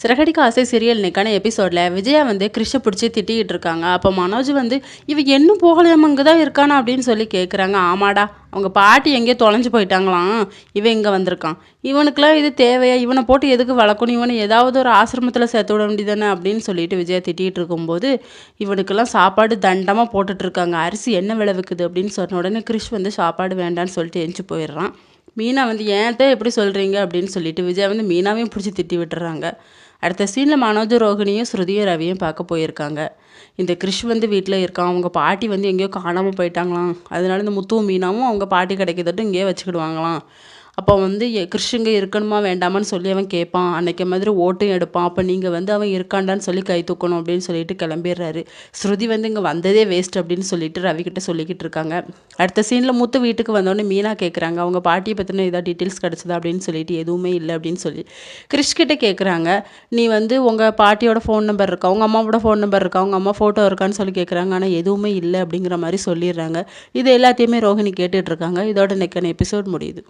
சிறகடிக்க ஆசை சீரியல் இன்னைக்கான எபிசோடில் விஜயா வந்து கிருஷ்ண பிடிச்சி திட்டிகிட்டு இருக்காங்க. அப்போ மனோஜ் வந்து இவ இன்னும் போகலையம்மங்க தான் இருக்கானா? அப்படின்னு சொல்லி கேட்குறாங்க ஆமாடா அவங்க பாட்டி எங்கேயோ தொலைஞ்சு போயிட்டாங்களாம். இவன் இங்கே வந்திருக்கான். இவனுக்குலாம் இது தேவையா? இவனை போட்டு எதுக்கு வளர்க்கணும்? இவனை ஏதாவது ஒரு ஆசிரமத்தில் சேர்த்து விட வேண்டியதானே அப்படின்னு சொல்லிட்டு விஜயா திட்டிகிட்டு இருக்கும்போது இவனுக்கெல்லாம் சாப்பாடு தண்டமாக போட்டுட்ருக்காங்க அரிசி என்ன விளைவிக்குது? அப்படின்னு சொன்ன உடனே கிறிஷ் வந்து சாப்பாடு வேண்டான்னு சொல்லிட்டு எஞ்சி போயிடுறான். மீனா வந்து ஏன்ட்ட எப்படி சொல்கிறீங்க அப்படின்னு சொல்லிட்டு விஜயா வந்து மீனாவையும் பிடிச்சி திட்டி விட்டுறாங்க. அடுத்த சீனில் மனோஜ் ரோகிணியும் ஸ்ருதியும் ரவியும் பார்க்க போயிருக்காங்க. இந்த கிறிஷ் வந்து வீட்டில் இருக்கான். அவங்க பாட்டி வந்து எங்கேயோ காணாமல் போயிட்டாங்களாம். அதனால இந்த முத்துவும் மீனாவும் அவங்க பாட்டி கிடைக்கிறதட்டும் இங்கேயே வச்சுக்கிடுவாங்களாம். அப்போ வந்து கிறிஷுங்க இருக்கணுமா? வேண்டாமான்னு சொல்லி அவன் கேட்பான் அன்னைக்கு மாதிரி ஓட்டும் எடுப்பான். அப்போ நீங்கள் வந்து அவன் இருக்காண்டான்னு சொல்லி கை தூக்கணும் அப்படின்னு சொல்லிட்டு கிளம்பிடுறாரு. ஸ்ருதி வந்து இங்கே வந்ததே வேஸ்ட் அப்படின்னு சொல்லிட்டு ரவிக்கிட்ட சொல்லிக்கிட்டு இருக்காங்க. அடுத்த சீனில் முத்து வீட்டுக்கு வந்தோடனே மீனா கேட்குறாங்க அவங்க பாட்டியை பற்றின ஏதாவது டீட்டெயில்ஸ் கிடச்சதா? அப்படின்னு சொல்லிட்டு எதுவுமே இல்லை அப்படின்னு சொல்லி. கிறிஷ்கிட்ட கேட்குறாங்க நீ வந்து உங்கள் பாட்டியோட ஃபோன் நம்பர் இருக்கா? உங்கள் அம்மாவோட ஃபோன் நம்பர் இருக்கா? உங்கள் அம்மா ஃபோட்டோ இருக்கான்னு சொல்லி கேட்குறாங்க ஆனால் எதுவுமே இல்லை அப்படிங்கிற மாதிரி சொல்லிடுறாங்க. இது எல்லாத்தையுமே ரோஹிணி கேட்டுட்ருக்காங்க இதோட நெக்கான எபிசோட் முடியுது.